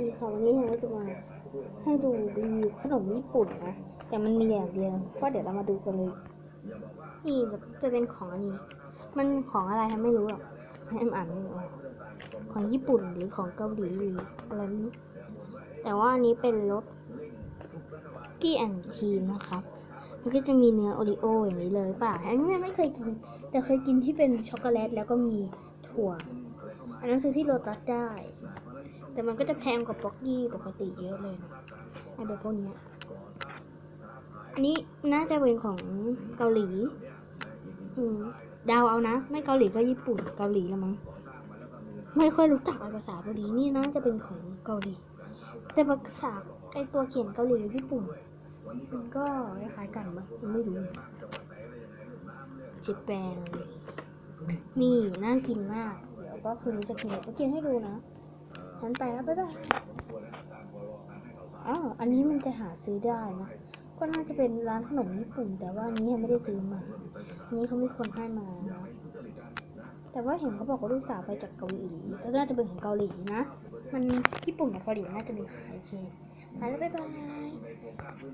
ดีค่ะวันนี้เราจะมาให้ดูรีวิวขนมญี่ปุ่นนะ แต่มันมีอย่างเดียวก็เดี๋ยวเรามาดูกันเลย นี่แบบจะเป็นของอันนี้ มันของอะไรคะไม่รู้หรอกให้อ่านไม่ออกของญี่ปุ่นหรือของเกาหลีหรืออะไรไม่รู้แต่ว่าอันนี้เป็นรสกี้แอนครีมนะครับมันก็จะมีเนื้อโอริโออย่างนี้เลยป่ะอันนี้ไม่เคยกิน แต่เคยกินที่เป็นช็อกโกแลตแล้วก็มีถั่ว อันนั้นซื้อที่โรตัสได้ แต่มันก็จะแพงกว่าป๊อกกี้ปกติเยอะเลยนะไอแบบพวกนี้อันนี้น่าจะเป็นของเกาหลี อืมดาวเอานะ ไม่เกาหลีก็ญี่ปุ่นเกาหลีละมั้งไม่ค่อยรู้จักภาษาเกาหลีนี่น่าจะเป็นของเกาหลี แต่ภาษาไอตัวเขียนเกาหลีกับญี่ปุ่นมันก็คล้ายกันมั้งไม่รู้จิแปลงนี่น่ากินมาก เดี๋ยวก็คืนนี้จะกินเดี๋ยวจะกินให้ดูนะ ฉันไปแล้วบ๊ายบายอ๋ออันนี้มันจะหาซื้อได้นะ ก็น่าจะเป็นร้านขนมญี่ปุ่น แต่ว่าอันนี้ยังไม่ได้ซื้อมาอันนี้เขาไม่คนให้มานะแต่ว่าเห็นเขาบอกว่าลูกสาวไปจากเกาหลีก็น่าจะเป็นของเกาหลีนะ มันญี่ปุ่นกับเกาหลีน่าจะมีขายโอเคไปแล้วบ๊ายบาย